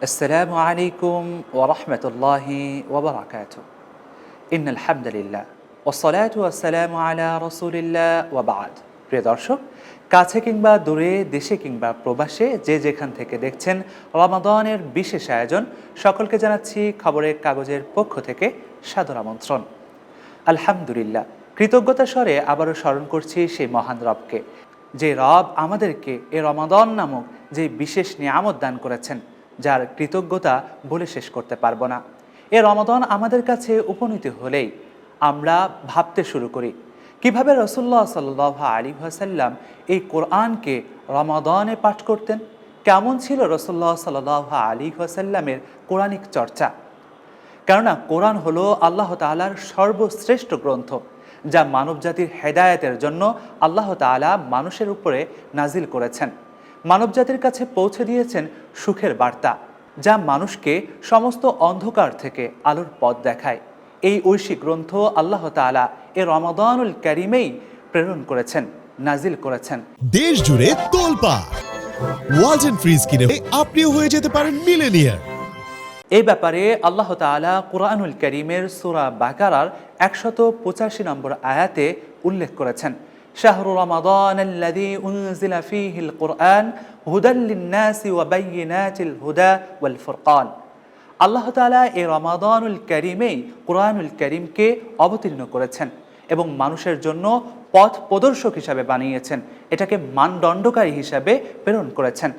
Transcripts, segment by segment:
السلام عليكم ورحمة الله وبركاته إن الحمد لله والصلاة والسلام على رسول الله وبعد প্রিয় দর্শক কাছে কিংবা দূরে দেশে কিংবা প্রবাসে যে যেখান থেকে দেখছেন রমাদানের বিশেষ আয়োজন সকলকে জানাচ্ছি খবরের কাগজের পক্ষ থেকে সাদর আমন্ত্রণ আলহামদুলিল্লাহ কৃতজ্ঞতা স্বরে আবারও স্মরণ করছি সেই মহান রবকে যে রব আমাদেরকে এ রমাদন নামক যে বিশেষ নিয়ামত দান করেছেন যার কৃতজ্ঞতা বলে শেষ করতে পারব না। এ রমাদন আমাদের কাছে উপনীত হলেই আমরা ভাবতে শুরু করি, কীভাবে রসুল্লাহ সাল্লাহ আলী সাল্লাম এই কোরআনকে রমাদনে পাঠ করতেন? কেমন ছিল রসুল্লাহ সাল্লাহ আলী সাল্লামের কোরআনিক চর্চা? কেননা কোরআন হলো আল্লাহ তাআলার সর্বশ্রেষ্ঠ গ্রন্থ, যা মানবজাতির হেদায়েতের জন্য আল্লাহ তাআলা মানুষের উপরে নাজিল করেছেন। মানবজাতির কাছে পৌঁছে দিয়েছেন সুখের বার্তা যা মানুষকে সমস্ত অন্ধকার থেকে আলোর পথ দেখায়। এই ঐশী গ্রন্থ আল্লাহ তাআলা এ রমাদানুল ক্যারিমেই প্রেরণ করেছেন নাজিল করেছেন। দেশ জুড়ে তোলপা। ওয়ালটন ফ্রিজ কিনে আপনিও হয়ে যেতে পারেন মিলেনিয়ার। এই ব্যাপারে আল্লাহ তাআলা কুরআনুল করিমের সূরা বাকারার একশত পঁচাশি নম্বর আয়াতে উল্লেখ করেছেন। শাহরু রমাদান আল্লাযী উনজিলা ফীহিল কুরআন হুদাল লিন-নাসি ওয়া বাইয়িনাতিল হুদা ওয়াল ফুরকান আল্লাহ তাআলা এই রমাদানুল করিমেই কুরআনুল করিমকে অবতীর্ণ করেছেন এবং মানুষের জন্য পথ প্রদর্শক হিসাবে বানিয়েছেন, এটাকে মানদণ্ডকারী হিসাবে প্রেরণ করেছেন।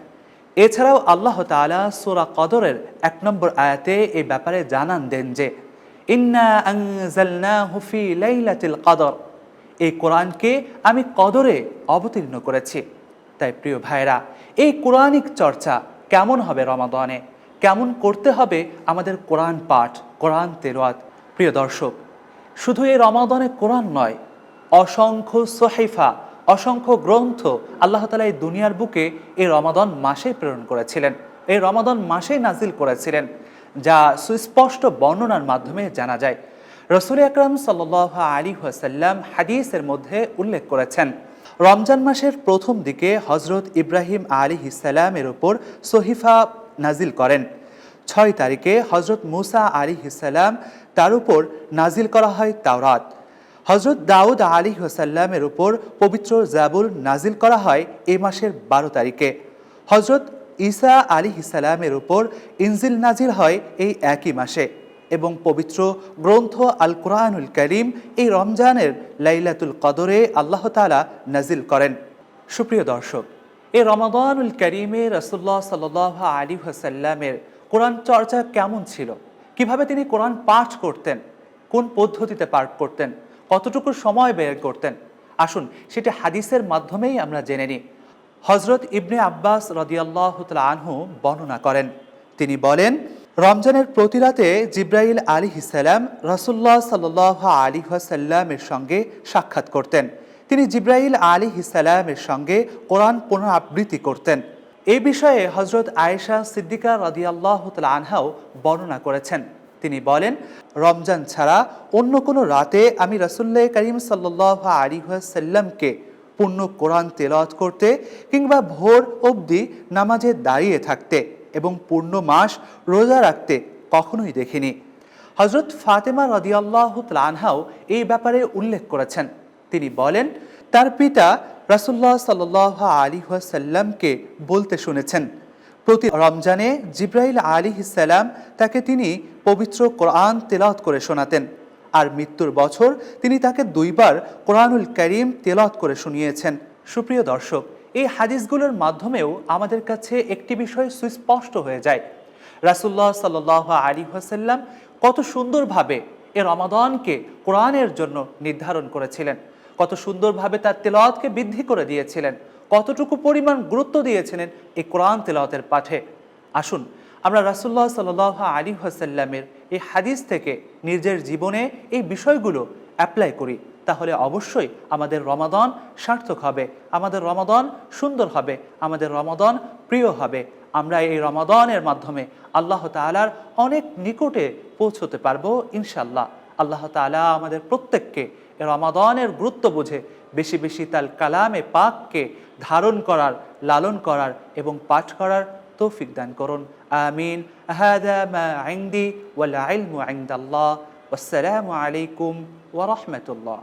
এছাড়াও আল্লাহ তাআলা সূরা কদরের এক নম্বর আয়াতে এই ব্যাপারে জানান দেন যে, ইন্না আনজালনাহু ফি লাইলাতিল কদর। এই কোরআনকে আমি কদরে অবতীর্ণ করেছি। তাই প্রিয় ভাইরা এই কোরআনিক চর্চা কেমন হবে রমাদনে? কেমন করতে হবে আমাদের কোরআন পাঠ, কোরআন তেরোয়াত প্রিয় দর্শক, শুধু এই রমাদনে কোরআন নয়, অসংখ্য সহিফা, অসংখ্য গ্রন্থ আল্লাহ তালা এই দুনিয়ার বুকে এই রমাদন মাসেই প্রেরণ করেছিলেন, এই রমাদন মাসেই নাজিল করেছিলেন, যা সুস্পষ্ট বর্ণনার মাধ্যমে জানা যায়। রসুল আকরম সাল আলী হাসাল্লাম হাদিসের মধ্যে উল্লেখ করেছেন, রমজান মাসের প্রথম দিকে হজরত ইব্রাহিম আলী ইসাল্লামের উপর সহিফা নাজিল করেন। ছয় তারিখে হজরত মুসা আলী ইসাল্লাম তার উপর নাজিল করা হয় তাওরাত। হজরত দাউদ আলী হোসাল্লামের উপর পবিত্র জাবুল নাজিল করা হয় এই মাসের বারো তারিখে। হজরত ঈসা আলী ইসালামের উপর ইনজিল নাজিল হয় এই একই মাসে। এবং পবিত্র গ্রন্থ আল কোরআনুল করিম এই রমজানের লাইলাতুল কদরে আল্লাহ তালা নাজিল করেন। সুপ্রিয় দর্শক এই রমাদানুল করিমে রসুল্লাহ সাল আলী হাসাল্লামের কোরআন চর্চা কেমন ছিল? কীভাবে তিনি কোরআন পাঠ করতেন? কোন পদ্ধতিতে পাঠ করতেন? কতটুকু সময় ব্যয় করতেন? আসুন সেটি হাদিসের মাধ্যমেই আমরা জেনে নিই। হজরত ইবনে আব্বাস রদিয়াল্লাহ আনহু বর্ণনা করেন। তিনি বলেন রমজানের প্রতি রাতে জিব্রাইল আলী ইসাল্লাম রসুল্লাহ সাল আলী সাল্লামের সঙ্গে সাক্ষাৎ করতেন। তিনি জিব্রাইল আলী ইসাল্লামের সঙ্গে কোরআন পুনরাবৃত্তি করতেন। এই বিষয়ে হজরত আয়েশা সিদ্দিকা রদিয়াল্লাহ আনহাও বর্ণনা করেছেন। তিনি বলেন, রমজান ছাড়া অন্য কোনো রাতে আমি রসুল্লাহ করিম সাল্লাহ আলী সাল্লামকে পূর্ণ কোরআন তেলাওয়াত করতে কিংবা ভোর অবধি নামাজে দাঁড়িয়ে থাকতে এবং পূর্ণ মাস রোজা রাখতে কখনোই দেখিনি। হজরত ফাতেমা রদিয়াল্লাহ আনহাও এই ব্যাপারে উল্লেখ করেছেন। তিনি বলেন, তার পিতা রাসুল্লাহ সাল্লাহ আলী সাল্লামকে বলতে শুনেছেন, প্রতি রমজানে জিব্রাইল আলী ইসাল্লাম তাকে তিনি পবিত্র কোরআন তেলাওয়াত করে শোনাতেন আর মৃত্যুর বছর তিনি তাকে দুইবার কোরআনুল করিম তেলাওয়াত করে শুনিয়েছেন। সুপ্রিয় দর্শক এই হাদিসগুলোর মাধ্যমেও আমাদের কাছে একটি বিষয় সুস্পষ্ট হয়ে যায়। রাসুল্লাহ সাল্লাহ আলী হাসাল্লাম কত সুন্দরভাবে এ রমাদানকে কোরআনের জন্য নির্ধারণ করেছিলেন। কত সুন্দরভাবে তার তেলাওয়াতকে বৃদ্ধি করে দিয়েছিলেন। কতটুকু পরিমাণ গুরুত্ব দিয়েছিলেন এই কোরআন তেলাওয়াতের পাঠে। আসুন, আমরা রাসুল্লাহ সাল আলী হাসাল্লামের এই হাদিস থেকে নিজের জীবনে এই বিষয়গুলো অ্যাপ্লাই করি। তাহলে অবশ্যই আমাদের রমাদন সার্থক হবে আমাদের রমাদন সুন্দর হবে আমাদের রমাদন প্রিয় হবে আমরা এই রমাদনের মাধ্যমে আল্লাহ তালার অনেক নিকটে পৌঁছতে পারবো ইনশাল্লাহ আল্লাহ তালা আমাদের প্রত্যেককে এ রমাদনের গুরুত্ব বুঝে বেশি বেশি তাল কালামে পাককে ধারণ করার লালন করার এবং পাঠ করার তৌফিক দান করুন آمين هذا ما عندي والعلم عند الله والسلام عليكم ورحمة الله.